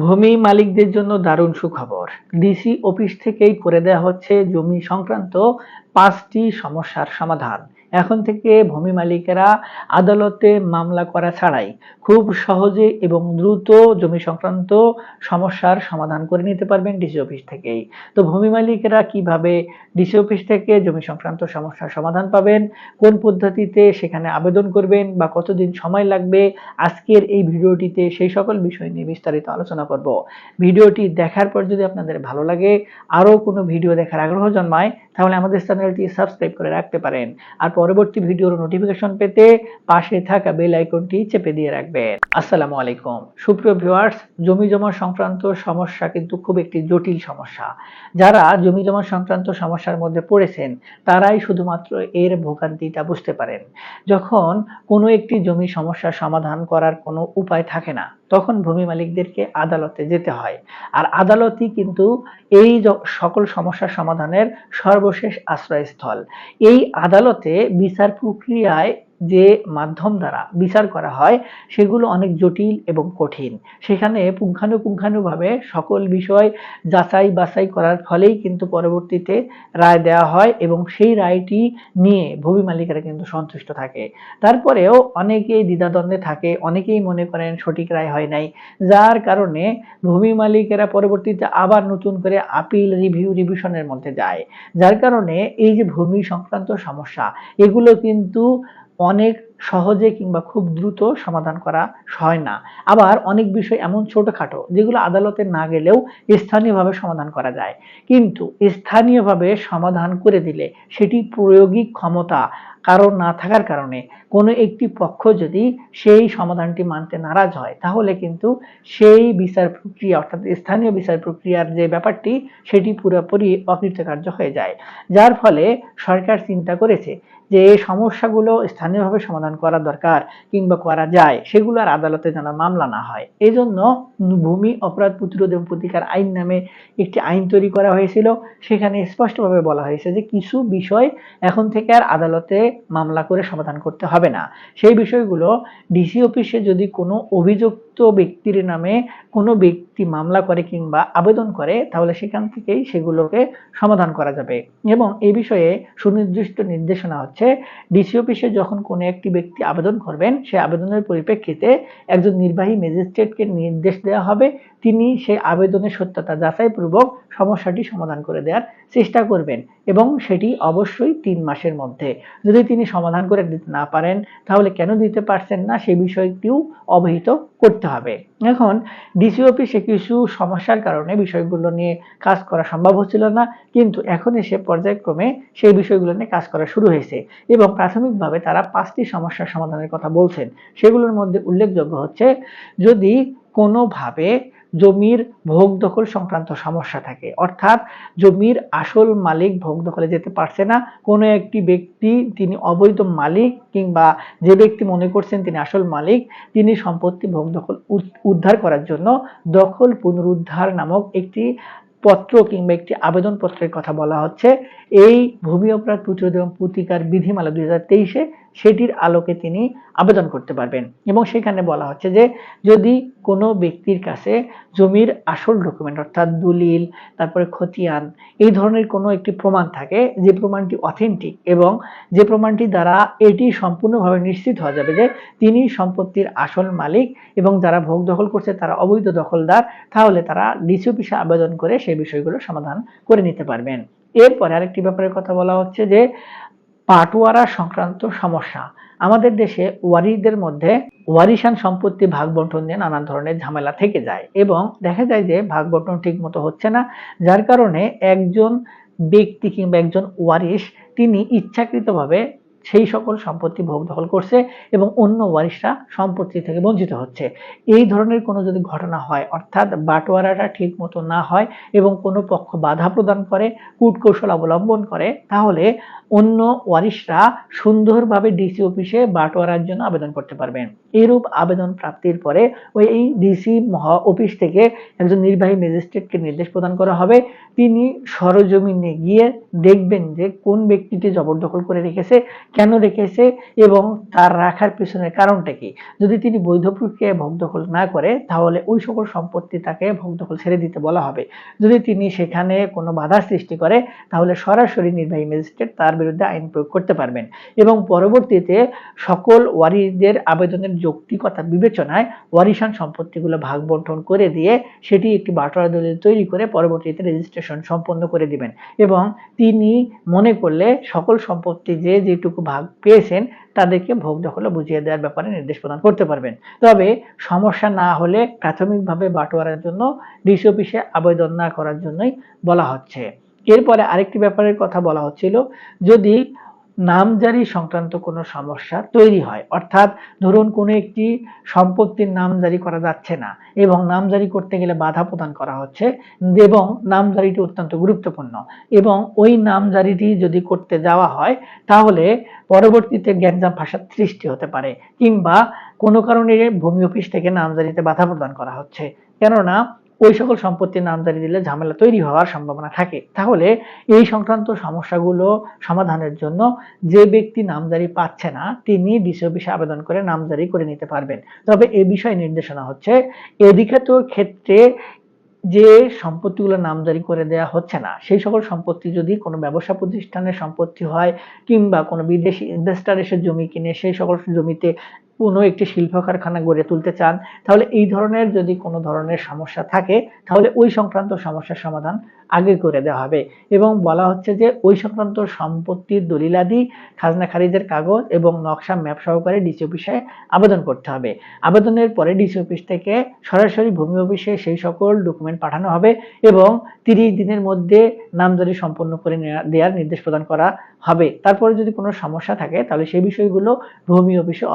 ভূমি মালিকদের জন্য দারুণ সুখবর। ডিসি অফিস থেকেই করে দেওয়া হচ্ছে জমি সংক্রান্ত পাঁচটি সমস্যার সমাধান। এখন থেকে ভূমি মালিকেরা আদালতে মামলা করা ছাড়াই খুব সহজে এবং দ্রুত জমি সংক্রান্ত সমস্যার সমাধান করে নিতে পারবেন ডিসি অফিস থেকেই। তো ভূমি মালিকেরা কীভাবে ডিসি অফিস থেকে জমি সংক্রান্ত সমস্যার সমাধান পাবেন, কোন পদ্ধতিতে সেখানে আবেদন করবেন বা কতদিন সময় লাগবে, আজকের এই ভিডিওটিতে সেই সকল বিষয় নিয়ে বিস্তারিত আলোচনা করব। ভিডিওটি দেখার পর যদি আপনাদের ভালো লাগে, আরও কোনো ভিডিও দেখার আগ্রহ জন্মায়, তাহলে আমাদের চ্যানেলটি সাবস্ক্রাইব করে রাখতে পারেন। আর পরবর্তী ভিডিওর নোটিফিকেশন পেতে পাশে থাকা বেল আইকনটি চেপে দিয়ে রাখবেন। আসসালামু আলাইকুম। সুপ্রিয় ভিউয়ার্স জমি জমা সংক্রান্ত সমস্যা কিন্তু খুব একটি জটিল সমস্যা। যারা জমি জমা সংক্রান্ত সমস্যার মধ্যে পড়েছেন, তারাই শুধুমাত্র এর ভোগান্তিটা বুঝতে পারেন। যখন কোনো একটি জমি সমস্যার সমাধান করার কোনো উপায় থাকে না তখন ভূমি মালিকদেরকে আদালতে যেতে হয়। আর আদালতই কিন্তু এই সকল সমস্যা সমাধানের সর্বশেষ আশ্রয়স্থল। এই আদালতে বিচার প্রক্রিয়ায় যে মাধ্যম দ্বারা বিচার করা হয়, সেগুলো অনেক জটিল এবং কঠিন। সেখানে পুঙ্খানুপুঙ্খানুভাবে সকল বিষয় যাচাই বাছাই করার ফলেই কিন্তু পরবর্তীতে রায় দেওয়া হয় এবং সেই রায়টি নিয়ে ভূমি মালিকেরা কিন্তু সন্তুষ্ট থাকে। তারপরেও অনেকেই দ্বিধাদ্বন্দ্বে থাকে, অনেকেই মনে করেন সঠিক রায় হয় নাই। যার কারণে ভূমি মালিকেরা পরবর্তীতে আবার নতুন করে আপিল রিভিউ রিভিশনের মধ্যে যায়। যার কারণে এই যে ভূমি সংক্রান্ত সমস্যা, এগুলো কিন্তু অনেক সহজে কিংবা খুব দ্রুত সমাধান করা হয় না। আবার অনেক বিষয় এমন ছোটখাটো যেগুলো আদালতে না গেলেও স্থানীয়ভাবে সমাধান করা যায়। কিন্তু স্থানীয়ভাবে সমাধান করে দিলে সেটি প্রয়োগিক ক্ষমতা কারণ না থাকার কারণে কোনো একটি পক্ষ যদি সেই সমাধানটি মানতে নারাজ হয়, তাহলে কিন্তু সেই বিচার প্রক্রিয়া অর্থাৎ স্থানীয় বিচার প্রক্রিয়ার যে ব্যাপারটি, সেটি পুরোপুরি অকৃতকার্য হয়ে যায়। যার ফলে সরকার চিন্তা করেছে যে এই সমস্যাগুলো স্থানীয়ভাবে সমাধান করা দরকার কিংবা করা যায়, সেগুলো আর আদালতে যেন মামলা না হয়। এই জন্য ভূমি অপরাধ প্রতিরোধ এবং প্রতিকার আইন নামে একটি আইন তৈরি করা হয়েছিল। সেখানে স্পষ্টভাবে বলা হয়েছে যে কিছু বিষয় এখন থেকে আর আদালতে মামলা করে সমাধান করতে হবে না। সেই বিষয়গুলো ডিসি অফিসে যদি কোনো অভিযুক্ত ব্যক্তির নামে কোনো ব্যক্তি মামলা করে কিংবা আবেদন করে, তাহলে সেখান থেকেই সেগুলোকে সমাধান করা যাবে। এবং এই বিষয়ে সুনির্দিষ্ট নির্দেশনা হচ্ছে, ডিসি অফিসে যখন কোনো একটি ব্যক্তি আবেদন করবেন, সে আবেদনের পরিপ্রেক্ষিতে একজন নির্বাহী ম্যাজিস্ট্রেটকে নির্দেশ দেওয়া হবে। তিনি সেই আবেদনের সত্যতা যাচাইপূর্বক সমস্যাটি সমাধান করে দেওয়ার চেষ্টা করবেন এবং সেটি অবশ্যই তিন মাসের মধ্যে। যদি তিনি সমাধান করে দিতে না পারেন, তাহলে কেন দিতে পারছেন না সেই বিষয়টিও অবহিত করতে হবে। এখন ডিসি অফিসে কিছু সমস্যার কারণে বিষয়গুলো নিয়ে কাজ করা সম্ভব হচ্ছিল না, কিন্তু এখন এসে পর্যায়ক্রমে সেই বিষয়গুলো নিয়ে কাজ করা শুরু হয়েছে এবং প্রাথমিকভাবে তারা পাঁচটি সমস্যার সমাধানের কথা বলছেন। সেগুলোর মধ্যে উল্লেখযোগ্য হচ্ছে, যদি কোনোভাবে জমির ভোগ দখল সংক্রান্ত সমস্যা থাকে। অর্থাৎ জমির আসল মালিক ভোগ দখলে যেতে পারছে না। কোনো একটি ব্যক্তি, তিনি অবৈধ মালিক কিংবা যে ব্যক্তি মনে করছেন তিনি আসল মালিক, তিনি সম্পত্তি ভোগ দখল উদ- উদ্ধার করার জন্য দখল পুনরুদ্ধার নামক একটি পত্র কিংবা একটি আবেদন পত্রের কথা বলা হচ্ছে। এই ভূমি অপরাধ প্রতিরোধ এবং প্রতিকার বিধিমালা দুই হাজার তেইশে সেটির আলোকে তিনি আবেদন করতে পারবেন। এবং সেখানে বলা হচ্ছে যে, যদি কোনো ব্যক্তির কাছে জমির আসল ডকুমেন্ট অর্থাৎ দলিল, তারপরে খতিয়ান, এই ধরনের কোনো একটি প্রমাণ থাকে, যে প্রমাণটি অথেন্টিক এবং যে প্রমাণটি দ্বারা এটি সম্পূর্ণভাবে নিশ্চিত হওয়া যাবে যে তিনি সম্পত্তির আসল মালিক এবং যারা ভোগ দখল করছে তারা অবৈধ দখলদার, তাহলে তারা ডিসি অফিসে আবেদন করে সেই বিষয়গুলো সমাধান করে নিতে পারবেন। এরপরে আরেকটি ব্যাপারের কথা বলা হচ্ছে যে পাটওয়ারা সংক্রান্ত সমস্যা। আমাদের দেশে ওয়ারিদের মধ্যে ওয়ারিশান সম্পত্তি ভাগ বন্টন নিয়ে নানান ধরনের ঝামেলা থেকে যায় এবং দেখা যায় যে ভাগ বন্টন ঠিক মতো হচ্ছে না, যার কারণে একজন ব্যক্তি কিংবা একজন ওয়ারিশ, তিনি ইচ্ছাকৃতভাবে সেই সকল সম্পত্তি ভোগ দখল করছে এবং অন্য ওয়ারিশরা সম্পত্তি থেকে বঞ্চিত হচ্ছে। এই ধরনের কোনো যদি ঘটনা হয়, অর্থাৎ বাটোয়ারাটা ঠিক মতো না হয় এবং কোনো পক্ষ বাধা প্রদান করে, কূটকৌশল অবলম্বন করে, তাহলে অন্য ওয়ারিশরা সুন্দরভাবে ডিসি অফিসে বাটোয়ারার জন্য আবেদন করতে পারবেন এরূপ আবেদন প্রাপ্তির পরে ওই এই ডিসি মহা অফিস থেকে একজন নির্বাহী ম্যাজিস্ট্রেটকে নির্দেশ প্রদান করা হবে। তিনি সরজমিনে গিয়ে দেখবেন যে কোন ব্যক্তিটি জবরদখল করে রেখেছে কেন রেখেছে এবং তার রাখার পিছনের কারণটা কি? যদি তিনি বৈধ প্রক্রিয়ায় ভোগ দখল না করে, তাহলে ওই সকল সম্পত্তি তাকে ভোগ দখল ছেড়ে দিতে বলা হবে। যদি তিনি সেখানে কোনো বাধা সৃষ্টি করে, তাহলে সরাসরি নির্বাহী ম্যাজিস্ট্রেট তার বিরুদ্ধে আইন প্রয়োগ করতে পারবেন এবং পরবর্তীতে সকল ওয়ারিদের আবেদনের যৌক্তিকতা বিবেচনায় ওয়ারিশান সম্পত্তিগুলো ভাগ বন্টন করে দিয়ে সেটি একটি বাটোয়ারা দলিল তৈরি করে পরবর্তীতে রেজিস্ট্রেশন সম্পন্ন করে দিবেন এবং তিনি মনে করলে সকল সম্পত্তি যে যেটুকু ভাগ পেয়েছেন, তাদেরকে ভোগ দখলে বুঝিয়ে দেওয়ার ব্যাপারে নির্দেশ প্রদান করতে পারবেন। তবে সমস্যা না হলে প্রাথমিকভাবে বাটোয়ারার জন্য ডিসি অফিসে আবেদন না করার জন্যই বলা হচ্ছে। এরপরে আরেকটি ব্যাপারের কথা বলা হচ্ছিল, যদি নামজারি সংক্রান্ত কোনো সমস্যা তৈরি হয়। অর্থাৎ ধরুন কোনো একটি সম্পত্তির নামজারি করা যাচ্ছে না এবং নামজারি করতে গেলে বাধা প্রদান করা হচ্ছে এবং নামজারিটি অত্যন্ত গুরুত্বপূর্ণ এবং ওই নামজারিটি যদি করতে যাওয়া হয় তাহলে পরবর্তীতে গ্যাঞ্জাম ফাঁসার সৃষ্টি হতে পারে কিংবা কোনো কারণে ভূমি অফিস থেকে নামজারিতে বাধা প্রদান করা হচ্ছে। কেননা ওই সকল সম্পত্তির নামজারি দিলে ঝামেলা তৈরি হওয়ার সম্ভাবনা থাকে। তাহলে এই সংক্রান্ত সমস্যাগুলো সমাধানের জন্য যে ব্যক্তি নামজারি পাচ্ছে না, তিনি ডিসি অফিসে আবেদন করে নামজারি করে নিতে পারবেন। তবে এ বিষয়ে নির্দেশনা হচ্ছে, এদিকে ক্ষেত্রে যে সম্পত্তিগুলো নামজারি করে দেওয়া হচ্ছে না, সেই সকল সম্পত্তি যদি কোনো ব্যবসা প্রতিষ্ঠানের সম্পত্তি হয় কিংবা কোনো বিদেশি ইনভেস্টার এসে জমি কিনে সেই সকল জমিতে কোনো একটি শিল্প কারখানা গড়ে তুলতে চান, তাহলে এই ধরনের যদি কোনো ধরনের সমস্যা থাকে, তাহলে ওই সংক্রান্ত সমস্যার সমাধান আগে করে দেওয়া হবে। এবং বলা হচ্ছে যে, ওই সংক্রান্ত সম্পত্তির দলিলাদি খাজনা খারিজের কাগজ এবং নকশা ম্যাপ সহকারে ডিসি অফিসে আবেদন করতে হবে। আবেদনের পরে ডিসি অফিস থেকে সরাসরি ভূমি অফিসে সেই সকল ডকুমেন্ট পাঠানো হবে এবং তিরিশ দিনের মধ্যে নামজারি সম্পন্ন করে দেওয়ার নির্দেশ প্রদান করা হবে। তারপরে যদি কোনো সমস্যা থাকে, তাহলে সেই বিষয়গুলো ভূমি অফিসে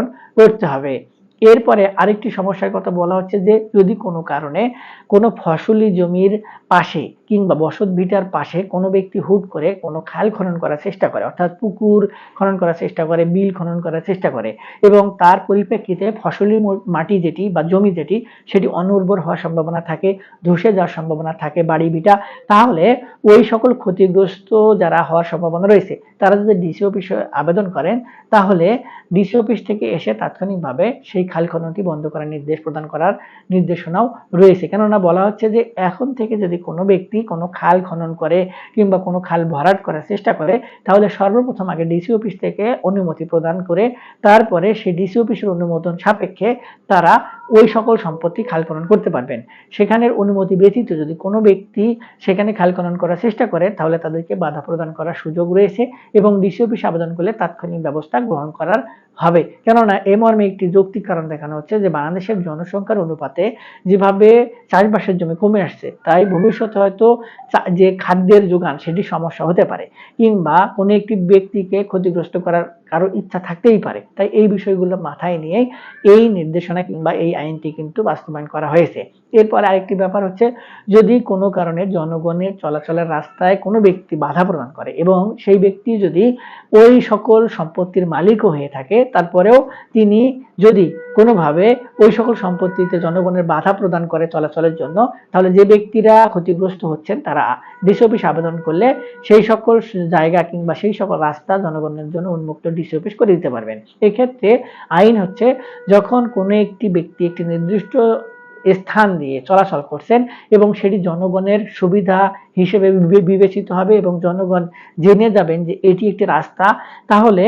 অবহিতকরণ করতে হবে। এরপরে আরেকটি সমস্যার কথা বলা হচ্ছে যে, যদি কোনো কারণে কোনো ফসলি জমির পাশে কিংবা বসত ভিটার পাশে কোনো ব্যক্তি হুট করে কোনো খাল খনন করার চেষ্টা করে, অর্থাৎ পুকুর খনন করার চেষ্টা করে, বিল খনন করার চেষ্টা করে এবং তার পরিপ্রেক্ষিতে ফসলি মাটি যেটি বা জমি যেটি, সেটি অনুর্বর হওয়ার সম্ভাবনা থাকে, ধসে যাওয়ার সম্ভাবনা থাকে বাড়ি ভিটা, তাহলে ওই সকল ক্ষতিগ্রস্ত যারা হওয়ার সম্ভাবনা রয়েছে, তারা যদি ডিসি অফিসে আবেদন করেন, তাহলে ডিসি অফিস থেকে এসে তাৎক্ষণিকভাবে সেই খাল খননটি বন্ধ করার নির্দেশ প্রদান করার নির্দেশনাও রয়েছে। কেননা বলা হচ্ছে যে এখন থেকে যদি কোনো ব্যক্তি কোনো খাল খনন করে কিংবা কোনো খাল ভরাট করার চেষ্টা করে, তাহলে সর্বপ্রথম আগে ডিসি অফিস থেকে অনুমতি প্রদান করে, তারপরে সেই ডিসি অফিসের অনুমোদন সাপেক্ষে তারা ওই সকল সম্পত্তি খাল খনন করতে পারবেন। সেখানের অনুমতি ব্যতীত যদি কোনো ব্যক্তি সেখানে খাল খনন করার চেষ্টা করে, তাহলে তাদেরকে বাধা প্রদান করার সুযোগ রয়েছে এবং ডিসি অফিসে আবেদন করলে তাৎক্ষণিক ব্যবস্থা গ্রহণ করার হবে। কেননা, এ মর্মে একটি যৌক্তিক কারণ দেখানো হচ্ছে যে, বাংলাদেশের জনসংখ্যার অনুপাতে যেভাবে চাষবাসের জমি কমে আসছে, তাই ভবিষ্যতে হয়তো যে খাদ্যের যোগান, সেটি সমস্যা হতে পারে। কিংবা কোনো একটি ব্যক্তিকে ক্ষতিগ্রস্ত করার কারও ইচ্ছা থাকতেই পারে। তাই এই বিষয়গুলো মাথায় নিয়েই এই নির্দেশনা কিংবা এই আইনটি কিন্তু বাস্তবায়ন করা হয়েছে। এরপর আরেকটি ব্যাপার হচ্ছে, যদি কোনো কারণে জনগণের চলাচলের রাস্তায় কোনো ব্যক্তি বাধা প্রদান করে এবং সেই ব্যক্তি যদি ওই সকল সম্পত্তির মালিকও হয়ে থাকে, তারপরেও তিনি যদি কোনোভাবে ওই সকল সম্পত্তিতে জনগণের বাধা প্রদান করে চলাচলের জন্য, তাহলে যে ব্যক্তিরা ক্ষতিগ্রস্ত হচ্ছেন, তারা ডিসি অফিস আবেদন করলে সেই সকল জায়গা কিংবা সেই সকল রাস্তা জনগণের জন্য উন্মুক্ত ডিসি অফিস করে দিতে পারবেন। এক্ষেত্রে আইন হচ্ছে যখন কোনো একটি ব্যক্তি একটি নির্দিষ্ট স্থান দিয়ে চলাচল করছেন এবং সেটি জনগণের সুবিধা হিসেবে বিবেচিত হবে এবং জনগণ জেনে যাবেন যে এটি একটি রাস্তা, তাহলে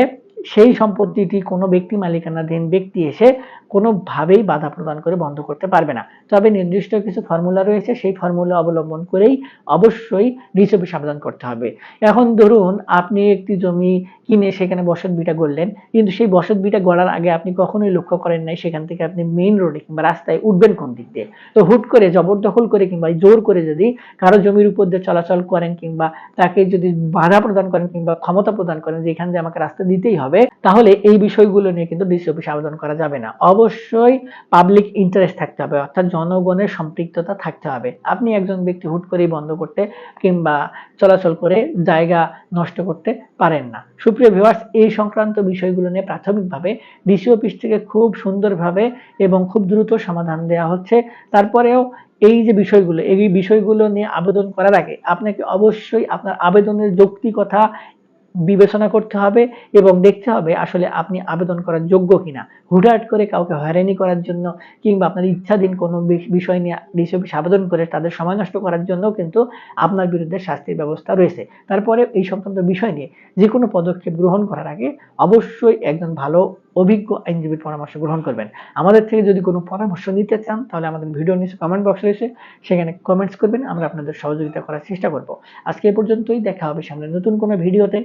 সেই সম্পত্তিটি কোনো ব্যক্তি মালিকানাধীন ব্যক্তি এসে কোনোভাবেই বাধা প্রদান করে বন্ধ করতে পারবে না। তবে নির্দিষ্ট কিছু ফর্মুলা রয়েছে, সেই ফর্মুলা অবলম্বন করেই অবশ্যই অফিস আবেদন করতে হবে। এখন ধরুন আপনি একটি জমি কিনে সেখানে বসত বিটা গড়লেন, কিন্তু সেই বসত বিটা গড়ার আগে আপনি কখনোই লক্ষ্য করেন নাই সেখান থেকে আপনি মেইন রোডে কিংবা রাস্তায় উঠবেন কোন দিক দিয়ে। তো হুট করে, জবরদখল করে কিংবা জোর করে যদি কারও জমির উপর দিয়ে চলাচল করেন কিংবা তাকে যদি বাধা প্রদান করেন কিংবা ক্ষমতা প্রদান করেন যে এখান দিয়ে আমাকে রাস্তা দিতেই হবে, তাহলে এই বিষয়গুলো নিয়ে কিন্তু ডিসি অফিসে আবেদন করা যাবে না। অবশ্যই পাবলিক ইন্টারেস্ট থাকতে হবে, অর্থাৎ জনগণের সম্পৃক্ততা থাকতে হবে। আপনি একজন ব্যক্তি হুট করেই বন্ধ করতে কিংবা চলাচল করে জায়গা নষ্ট করতে পারেন না। সুপ্রিয় ভিউয়ার্স এই সংক্রান্ত বিষয়গুলো নিয়ে প্রাথমিকভাবে ডিসি অফিস থেকে খুব সুন্দরভাবে এবং খুব দ্রুত সমাধান দেওয়া হচ্ছে। তারপরেও এই যে বিষয়গুলো, এই বিষয়গুলো নিয়ে আবেদন করার আগে আপনাকে অবশ্যই আপনার আবেদনের যৌক্তিকতা বিবেচনা করতে হবে এবং দেখতে হবে আসলে আপনি আবেদন করার যোগ্য কিনা। হুটহাট করে কাউকে হয়রানি করার জন্য কিংবা আপনার ইচ্ছাধীন কোনো বিষ- বিষয় নিয়ে ডিসি আবেদন করে তাদের সময় নষ্ট করার জন্য কিন্তু আপনার বিরুদ্ধে শাস্তির ব্যবস্থা রয়েছে। তারপরে এই সংক্রান্ত বিষয় নিয়ে যে কোনো পদক্ষেপ গ্রহণ করার আগে অবশ্যই একজন ভালো, অভিজ্ঞ আইনজীবীর পরামর্শ গ্রহণ করবেন। আমাদের থেকে যদি কোনো পরামর্শ নিতে চান তাহলে আমাদের ভিডিও নিচে কমেন্ট বক্স রয়েছে সেখানে কমেন্টস করবেন, আমরা আপনাদের সহযোগিতা করার চেষ্টা করব। আজকে এ পর্যন্তই, দেখা হবে সামনে নতুন কোনো ভিডিওতে।